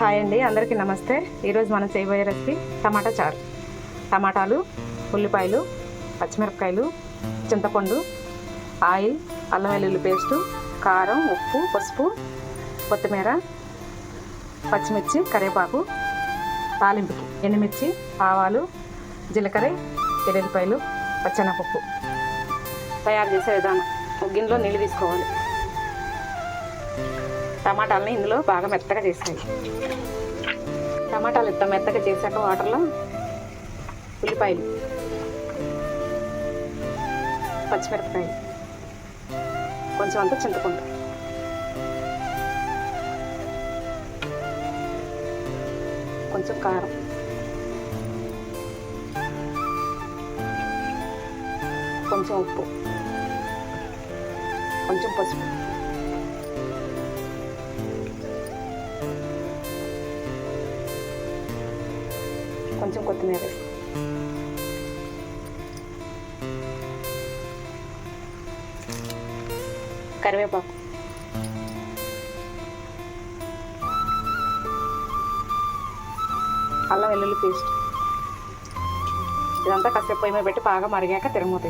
Hi అండి అందరికీ నమస్తే. ఈరోజు మనం చేయబోయే రెసిపీ టమాటా చారు. టమాటాలు ఉల్లిపాయలు పచ్చిమిరపకాయలు చింతపండు ఆయిల్ అల్లం వెల్లుల్లి పేస్టు కారం ఉప్పు పసుపు కొత్తిమీర పచ్చిమిర్చి కరివేపాకు తాలింపుకి ఎండుమిర్చి ఆవాలు జీలకర్ర ఎల్లుల్లిపాయలు పచ్చెనపప్పు. తయారు చేసే విధానం. గిన్నెలో నీళ్ళు తీసుకోవాలి. టమాటాలని ఇందులో బాగా మెత్తగా చేసాయి టమాటాలు ఇంత మెత్తగా చేశాక వాటర్లో ఉల్లిపాయలు పచ్చిమిరపకాయలు కొంచెం అంతా చింతపండు. కొంచెం కారం. కొంచెం ఉప్పు. కొంచెం పసుపు. కొంచెం కొత్తిమీర కరివేపాకు. అల్లం వెల్లుల్లి పేస్ట్. ఇదంతా కాసేపు పొయ్యి మీద పెట్టి బాగా మరిగాక తిరగమూత